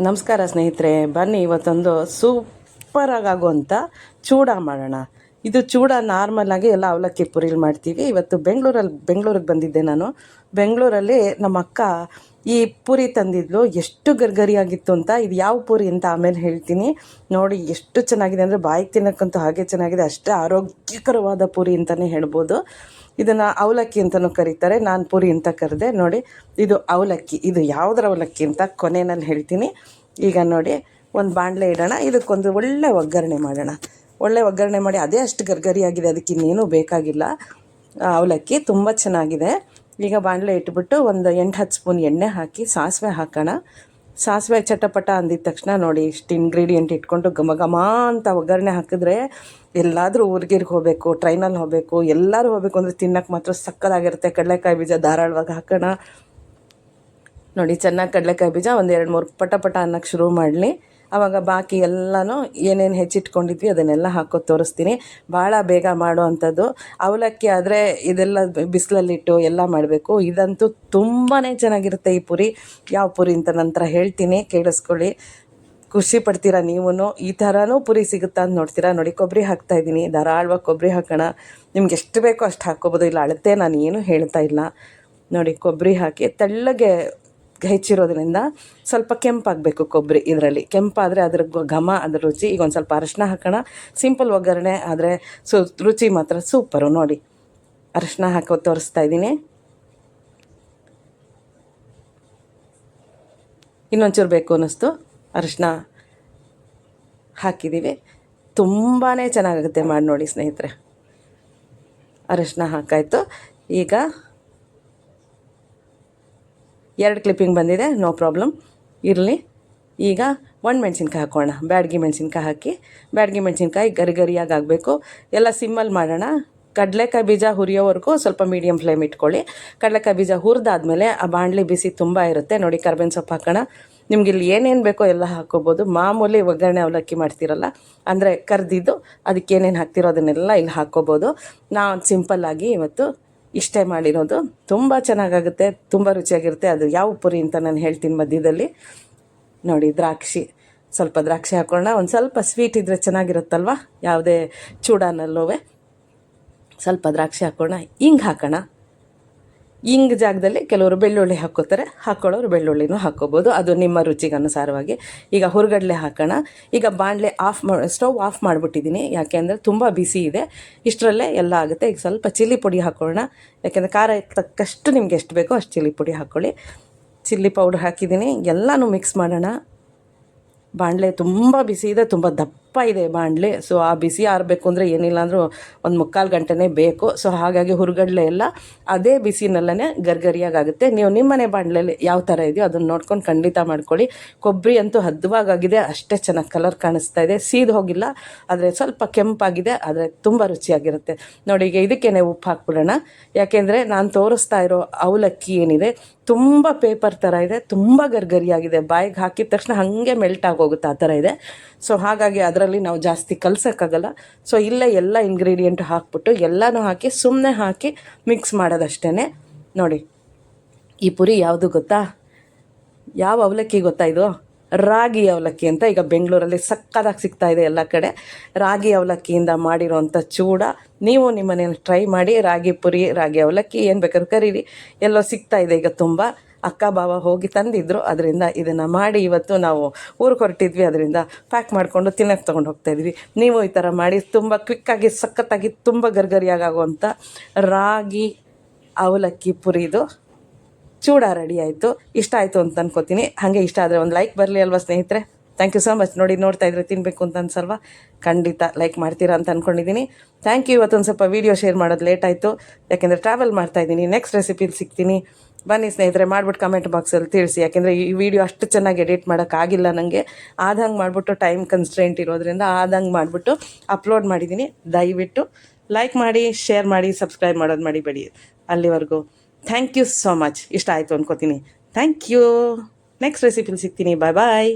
ನಮಸ್ಕಾರ ಸ್ನೇಹಿತರೆ ಬನ್ನಿ ಇವತ್ತೊಂದು ಸೂಪರಾಗಿ ಆಗುವಂಥ ಚೂಡ ಮಾಡೋಣ. ಇದು ಚೂಡ ನಾರ್ಮಲ್ ಆಗಿ ಎಲ್ಲ ಅವಲಕ್ಕಿ ಪುರಿಲಿ ಮಾಡ್ತೀವಿ. ಇವತ್ತು ಬೆಂಗಳೂರಲ್ಲಿ ಬೆಂಗಳೂರಿಗೆ ಬಂದಿದ್ದೆ ನಾನು. ಬೆಂಗಳೂರಲ್ಲಿ ನಮ್ಮ ಅಕ್ಕ ಈ ಪೂರಿ ತಂದಿದ್ಲು. ಎಷ್ಟು ಗರ್ಗರಿಯಾಗಿತ್ತು ಅಂತ, ಇದು ಯಾವ ಪೂರಿ ಅಂತ ಆಮೇಲೆ ಹೇಳ್ತೀನಿ. ನೋಡಿ ಎಷ್ಟು ಚೆನ್ನಾಗಿದೆ ಅಂದರೆ ಬಾಯಿಗೆ ತಿನ್ನಕ್ಕಂತೂ ಹಾಗೆ ಚೆನ್ನಾಗಿದೆ. ಅಷ್ಟೇ ಆರೋಗ್ಯಕರವಾದ ಪೂರಿ ಅಂತಲೇ ಹೇಳ್ಬೋದು. ಇದನ್ನು ಅವಲಕ್ಕಿ ಅಂತಲೂ ಕರೀತಾರೆ. ನಾನು ಪೂರಿ ಅಂತ ಕರೆದೆ. ನೋಡಿ, ಇದು ಅವಲಕ್ಕಿ. ಇದು ಯಾವುದರ ಅವಲಕ್ಕಿ ಅಂತ ಕೊನೆಯಲ್ಲಿ ಹೇಳ್ತೀನಿ. ಈಗ ನೋಡಿ, ಒಂದು ಬಾಣಲೆ ಇಡೋಣ. ಇದಕ್ಕೊಂದು ಒಳ್ಳೆ ಒಗ್ಗರಣೆ ಮಾಡೋಣ. ಒಳ್ಳೆ ಒಗ್ಗರಣೆ ಮಾಡಿ ಅದೇ ಅಷ್ಟು ಗರ್ಗರಿಯಾಗಿದೆ, ಅದಕ್ಕೆ ಇನ್ನೇನು ಬೇಕಾಗಿಲ್ಲ. ಅವಲಕ್ಕಿ ತುಂಬ ಚೆನ್ನಾಗಿದೆ. ಈಗ ಬಾಣಲೆ ಇಟ್ಬಿಟ್ಟು ಒಂದು ಎಂಟು ಹತ್ತು ಸ್ಪೂನ್ ಎಣ್ಣೆ ಹಾಕಿ ಸಾಸಿವೆ ಹಾಕೋಣ. ಸಾಸಿವೆ ಚಟಪಟ ಅಂದಿದ ತಕ್ಷಣ ನೋಡಿ ಇಷ್ಟು ಇಂಗ್ರೀಡಿಯೆಂಟ್ ಇಟ್ಕೊಂಡು ಘಮ ಘಮ ಅಂತ ಒಗ್ಗರಣೆ ಹಾಕಿದ್ರೆ ಎಲ್ಲಾದರೂ ಊರ್ಗಿರ್ಗೆ ಹೋಗಬೇಕು, ಟ್ರೈನಲ್ಲಿ ಹೋಗಬೇಕು, ಎಲ್ಲರೂ ಹೋಗಬೇಕು ಅಂದರೆ ತಿನ್ನಕ್ಕೆ ಮಾತ್ರ ಸಕ್ಕದಾಗಿರುತ್ತೆ ಕಡಲೆಕಾಯಿ ಬೀಜ ಧಾರಾಳವಾಗಿ ಹಾಕೋಣ. ನೋಡಿ ಚೆನ್ನಾಗಿ ಕಡಲೆಕಾಯಿ ಬೀಜ ಒಂದು ಎರಡು ಮೂರು ಪಟ ಪಟ ಅನ್ನಕ್ಕೆ ಶುರು ಮಾಡಲಿ. ಆವಾಗ ಬಾಕಿ ಎಲ್ಲನೂ ಏನೇನು ಹೆಚ್ಚಿಟ್ಕೊಂಡಿದ್ವಿ ಅದನ್ನೆಲ್ಲ ಹಾಕೋದು ತೋರಿಸ್ತೀನಿ. ಭಾಳ ಬೇಗ ಮಾಡುವಂಥದ್ದು. ಅವಲಕ್ಕಿ ಆದರೆ ಇದೆಲ್ಲ ಬಿಸಿಲಲ್ಲಿಟ್ಟು ಎಲ್ಲ ಮಾಡಬೇಕು. ಇದಂತೂ ತುಂಬಾ ಚೆನ್ನಾಗಿರುತ್ತೆ ಈ ಪುರಿ. ಯಾವ ಪುರಿ ಅಂತ ನಂತರ ಹೇಳ್ತೀನಿ, ಕೇಳಿಸ್ಕೊಳ್ಳಿ. ಖುಷಿ ಪಡ್ತೀರಾ ನೀವೂ ಈ ಥರನೂ ಪುರಿ ಸಿಗುತ್ತಾ ಅಂತ ನೋಡ್ತೀರಾ? ನೋಡಿ ಕೊಬ್ಬರಿ ಹಾಕ್ತಾ ಇದ್ದೀನಿ. ಧಾರಾಳವಾಗಿ ಕೊಬ್ಬರಿ ಹಾಕೋಣ. ನಿಮ್ಗೆ ಎಷ್ಟು ಬೇಕೋ ಅಷ್ಟು ಹಾಕ್ಕೋಬೋದು. ಇಲ್ಲ, ಅಳತೆ ನಾನು ಏನು ಹೇಳ್ತಾ ಇಲ್ಲ. ನೋಡಿ ಕೊಬ್ಬರಿ ಹಾಕಿ ತೆಳ್ಳಗೆ ಹೆಚ್ಚಿರೋದ್ರಿಂದ ಸ್ವಲ್ಪ ಕೆಂಪಾಗಬೇಕು ಕೊಬ್ಬರಿ ಇದರಲ್ಲಿ. ಕೆಂಪಾದರೆ ಅದ್ರ ಘಮ, ಅದ್ರ ರುಚಿ. ಈಗ ಒಂದು ಸ್ವಲ್ಪ ಅರಶಿನ ಹಾಕೋಣ. ಸಿಂಪಲ್ ಒಗ್ಗರಣೆ ಆದರೆ ಸು, ರುಚಿ ಮಾತ್ರ ಸೂಪರು ನೋಡಿ. ಅರಶಿನ ಹಾಕೋ, ತೋರಿಸ್ತಾ ಇದ್ದೀನಿ. ಇನ್ನೊಂಚೂರು ಬೇಕು ಅನ್ನಿಸ್ತು. ಅರಶಿನ ಹಾಕಿದ್ದೀವಿ ತುಂಬಾ ಚೆನ್ನಾಗುತ್ತೆ ಮಾಡಿ ನೋಡಿ ಸ್ನೇಹಿತರೆ. ಅರಶಿನ ಹಾಕಾಯಿತು. ಈಗ ಎರಡು ಕ್ಲಿಪ್ಪಿಂಗ್ ಬಂದಿದೆ ನೋ ಪ್ರಾಬ್ಲಮ್ ಇರಲಿ. ಈಗ ಒಣಮೆಣ್ಸಿನ್ಕಾಯಿ ಹಾಕೋಣ. ಬ್ಯಾಡ್ಗಿ ಮೆಣಸಿನ್ಕಾಯಿ ಹಾಕಿ, ಬ್ಯಾಡ್ಗಿ ಮೆಣಸಿನ್ಕಾಯಿ ಗರಿ ಗರಿಯಾಗಿ ಆಗಬೇಕು. ಎಲ್ಲ ಸಿಮ್ಮಲ್ಲಿ ಮಾಡೋಣ. ಕಡಲೆಕಾಯಿ ಬೀಜ ಹುರಿಯೋವರೆಗೂ ಸ್ವಲ್ಪ ಮೀಡಿಯಮ್ ಫ್ಲೇಮ್ ಇಟ್ಕೊಳ್ಳಿ. ಕಡಲೆಕಾಯಿ ಬೀಜ ಹುರಿದಾದ್ಮೇಲೆ ಆ ಬಾಣಲಿ ಬಿಸಿ ತುಂಬ ಇರುತ್ತೆ. ನೋಡಿ, ಕರ್ಬೇವಿನ ಸೊಪ್ಪು ಹಾಕೋಣ. ನಿಮ್ಗೆ ಇಲ್ಲಿ ಏನೇನು ಬೇಕೋ ಎಲ್ಲ ಹಾಕೋಬೋದು. ಮಾಮೂಲಿ ಒಗ್ಗರಣೆ ಅವಲಕ್ಕಿ ಮಾಡ್ತಿರಲ್ಲ, ಅಂದರೆ ಕರೆದಿದ್ದು, ಅದಕ್ಕೆ ಏನೇನು ಹಾಕ್ತಿರೋ ಅದನ್ನೆಲ್ಲ ಇಲ್ಲಿ ಹಾಕ್ಕೋಬೋದು ನಾನು ಸಿಂಪಲ್ಲಾಗಿ ಇವತ್ತು ಇಷ್ಟೇ ಮಾಡಿರೋದು. ತುಂಬ ಚೆನ್ನಾಗಾಗುತ್ತೆ, ತುಂಬ ರುಚಿಯಾಗಿರುತ್ತೆ. ಅದು ಯಾವ ಪುರಿ ಅಂತ ನಾನು ಹೇಳ್ತೀನಿ ಮಧ್ಯದಲ್ಲಿ. ನೋಡಿ, ದ್ರಾಕ್ಷಿ. ಸ್ವಲ್ಪ ದ್ರಾಕ್ಷಿ ಹಾಕೋಣ ಒಂದು ಸ್ವಲ್ಪ ಸ್ವೀಟ್ ಇದ್ದರೆ ಚೆನ್ನಾಗಿರುತ್ತಲ್ವ? ಯಾವುದೇ ಚೂಡಾನಲ್ಲೂ ಸ್ವಲ್ಪ ದ್ರಾಕ್ಷಿ ಹಾಕೋಣ ಹಿಂಗೆ ಹಾಕೋಣ. ಹಿಂಗ್ ಜಾಗದಲ್ಲಿ ಕೆಲವರು ಬೆಳ್ಳುಳ್ಳಿ ಹಾಕೋತಾರೆ ಹಾಕ್ಕೊಳ್ಳೋರು ಬೆಳ್ಳುಳ್ಳಿನೂ ಹಾಕ್ಕೋಬೋದು. ಅದು ನಿಮ್ಮ ರುಚಿಗೆ ಅನುಸಾರವಾಗಿ ಈಗ ಹುರ್ಗಡ್ಲೆ ಹಾಕೋಣ. ಈಗ ಬಾಣಲೆ ಆಫ್ ಮಾಡಿ ಸ್ಟವ್ ಆಫ್ ಮಾಡಿಬಿಟ್ಟಿದ್ದೀನಿ. ಯಾಕೆ ಅಂದರೆ ತುಂಬ ಬಿಸಿ ಇದೆ. ಇಷ್ಟರಲ್ಲೇ ಎಲ್ಲ ಆಗುತ್ತೆ. ಈಗ ಸ್ವಲ್ಪ ಚಿಲ್ಲಿ ಪುಡಿ ಹಾಕೊಳ್ಳೋಣ ಯಾಕೆಂದರೆ ಖಾರ ತಕ್ಕಷ್ಟು ನಿಮ್ಗೆ ಎಷ್ಟು ಬೇಕೋ ಅಷ್ಟು ಚಿಲ್ಲಿ ಪುಡಿ ಹಾಕ್ಕೊಳ್ಳಿ. ಚಿಲ್ಲಿ ಪೌಡ್ರ್ ಹಾಕಿದ್ದೀನಿ. ಎಲ್ಲನೂ ಮಿಕ್ಸ್ ಮಾಡೋಣ. ಬಾಣಲೆ ತುಂಬ ಬಿಸಿ ಇದೆ, ತುಂಬ ದಪ್ಪ ಇದೆ ಬಾಣಲೆ ಸೊ ಆ ಬಿಸಿ ಆರಬೇಕು ಅಂದರೆ ಏನಿಲ್ಲ ಅಂದರೂ ಒಂದು ಮುಕ್ಕಾಲು ಗಂಟೆನೇ ಬೇಕು. ಸೊ ಹಾಗಾಗಿ ಹುರುಗಡ್ಲೆ ಎಲ್ಲ ಅದೇ ಬಿಸಿನಲ್ಲೇ ಗರ್ಗರಿಯಾಗುತ್ತೆ ನೀವು ನಿಮ್ಮನೆ ಬಾಣಲೆಯಲ್ಲಿ ಯಾವ ಥರ ಇದೆಯೋ ಅದನ್ನು ನೋಡ್ಕೊಂಡು ಖಂಡಿತ ಮಾಡ್ಕೊಳ್ಳಿ. ಕೊಬ್ಬರಿ ಅಂತೂ ಹದ್ವಾಗಾಗಿದೆ ಅಷ್ಟೇ ಚೆನ್ನಾಗಿ ಕಲರ್ ಕಾಣಿಸ್ತಾ ಇದೆ. ಸೀದು ಹೋಗಿಲ್ಲ. ಆದರೆ ಸ್ವಲ್ಪ ಕೆಂಪಾಗಿದೆ. ಆದರೆ ತುಂಬ ರುಚಿಯಾಗಿರುತ್ತೆ. ನೋಡಿ, ಈಗ ಇದಕ್ಕೇನೆ ಉಪ್ಪು ಹಾಕ್ಬಿಡೋಣ. ಯಾಕೆಂದರೆ ನಾನು ತೋರಿಸ್ತಾ ಇರೋ ಅವಲಕ್ಕಿ ಏನಿದೆ, ತುಂಬ ಪೇಪರ್ ಥರ ಇದೆ, ತುಂಬ ಗರ್ಗರಿಯಾಗಿದೆ. ಬಾಯಿಗೆ ಹಾಕಿದ ತಕ್ಷಣ ಹಾಗೆ ಮೆಲ್ಟ್ ಆಗೋಗುತ್ತೆ ಆ ಥರ ಇದೆ. ಸೊ ಹಾಗಾಗಿ ಅದರಲ್ಲಿ ನಾವು ಜಾಸ್ತಿ ಕಲ್ಸೋಕ್ಕಾಗಲ್ಲ. ಸೊ ಇಲ್ಲೇ ಎಲ್ಲ ಇಂಗ್ರೀಡಿಯೆಂಟ್ ಹಾಕ್ಬಿಟ್ಟು ಎಲ್ಲನೂ ಹಾಕಿ ಸುಮ್ಮನೆ ಹಾಕಿ ಮಿಕ್ಸ್ ಮಾಡೋದಷ್ಟೇ ನೋಡಿ, ಈ ಪುರಿ ಯಾವುದು ಗೊತ್ತಾ? ಯಾವ ಅವಲಕ್ಕಿ ಗೊತ್ತಾ ಇದು? ರಾಗಿ ಅವಲಕ್ಕಿ ಅಂತ ಈಗ ಬೆಂಗಳೂರಲ್ಲಿ ಸಕ್ಕದಾಗಿ ಸಿಗ್ತಾ ಇದೆ ಎಲ್ಲ ಕಡೆ. ರಾಗಿ ಅವಲಕ್ಕಿಯಿಂದ ಮಾಡಿರೋವಂಥ ಚೂಡ ನೀವು ನಿಮ್ಮ ಮನೇಲಿ ಟ್ರೈ ಮಾಡಿ ರಾಗಿ ಪುರಿ, ರಾಗಿ ಅವಲಕ್ಕಿ ಏನು ಬೇಕಾದ್ರೂ ಕರೀರಿ. ಎಲ್ಲೋ ಸಿಗ್ತಾ ಇದೆ ಈಗ ತುಂಬ. ಅಕ್ಕ ಬಾವ ಹೋಗಿ ತಂದಿದ್ರು, ಅದರಿಂದ ಇದನ್ನು ಮಾಡಿ ಇವತ್ತು ನಾವು ಊರಿಗೆ ಹೊರಟಿದ್ವಿ. ಅದರಿಂದ ಪ್ಯಾಕ್ ಮಾಡಿಕೊಂಡು ತಿನ್ನಕ್ಕೆ ತೊಗೊಂಡು ಹೋಗ್ತಾ ಇದ್ವಿ. ನೀವು ಈ ಥರ ಮಾಡಿ ತುಂಬ ಕ್ವಿಕ್ಕಾಗಿ ಸಖತ್ತಾಗಿ ತುಂಬ ಗರ್ಗರಿಯಾಗುವಂಥ ರಾಗಿ ಅವಲಕ್ಕಿ ಪುರಿದು ಚೂಡ ರೆಡಿ ಆಯಿತು. ಇಷ್ಟ ಆಯಿತು ಅಂತ ಅನ್ಕೋತೀನಿ. ಹಾಗೆ ಇಷ್ಟ ಆದರೆ ಒಂದು ಲೈಕ್ ಬರಲಿ ಅಲ್ವಾ ಸ್ನೇಹಿತರೆ? ಥ್ಯಾಂಕ್ ಯು ಸೊ ಮಚ್ ನೋಡಿ, ನೋಡ್ತಾ ಇದ್ರೆ ತಿನ್ನಬೇಕು ಅಂತ ಅನ್ಸಲ್ವಾ? ಖಂಡಿತ ಲೈಕ್ ಮಾಡ್ತೀರಾ ಅಂತ ಅಂದ್ಕೊಂಡಿದ್ದೀನಿ ಥ್ಯಾಂಕ್ ಯು ಇವತ್ತೊಂದು ಸ್ವಲ್ಪ ವೀಡಿಯೋ ಶೇರ್ ಮಾಡೋದು ಲೇಟ್ ಆಯಿತು. ಯಾಕೆಂದರೆ ಟ್ರಾವೆಲ್ ಮಾಡ್ತಾ ಇದ್ದೀನಿ. ನೆಕ್ಸ್ಟ್ ರೆಸಿಪಿಲಿ ಸಿಗ್ತೀನಿ. ಬನ್ನಿ ಸ್ನೇಹಿತರೆ ಮಾಡ್ಬಿಟ್ಟು ಕಮೆಂಟ್ ಬಾಕ್ಸಲ್ಲಿ ತಿಳಿಸಿ. ಯಾಕೆಂದರೆ ಈ ವಿಡಿಯೋ ಅಷ್ಟು ಚೆನ್ನಾಗಿ ಎಡಿಟ್ ಮಾಡೋಕ್ಕಾಗಿಲ್ಲ ನನಗೆ ಆದಂಗೆ ಮಾಡಿಬಿಟ್ಟು ಟೈಮ್ ಕನ್ಸ್ಟ್ರೆಂಟ್ ಇರೋದ್ರಿಂದ ಆದಂಗೆ ಮಾಡಿಬಿಟ್ಟು ಅಪ್ಲೋಡ್ ಮಾಡಿದ್ದೀನಿ ದಯವಿಟ್ಟು ಲೈಕ್ ಮಾಡಿ ಶೇರ್ ಮಾಡಿ ಸಬ್ಸ್ಕ್ರೈಬ್ ಮಾಡೋದು ಮಾಡಿಬೇಡಿ ಅಲ್ಲಿವರೆಗೂ ಥ್ಯಾಂಕ್ ಯು ಸೋ ಮಚ್ ಇಷ್ಟ ಆಯಿತು ಅನ್ಕೋತೀನಿ. ಥ್ಯಾಂಕ್ ಯು ನೆಕ್ಸ್ಟ್ ರೆಸಿಪಿಲಿ ಸಿಗ್ತೀನಿ. ಬಾಯ್ ಬಾಯ್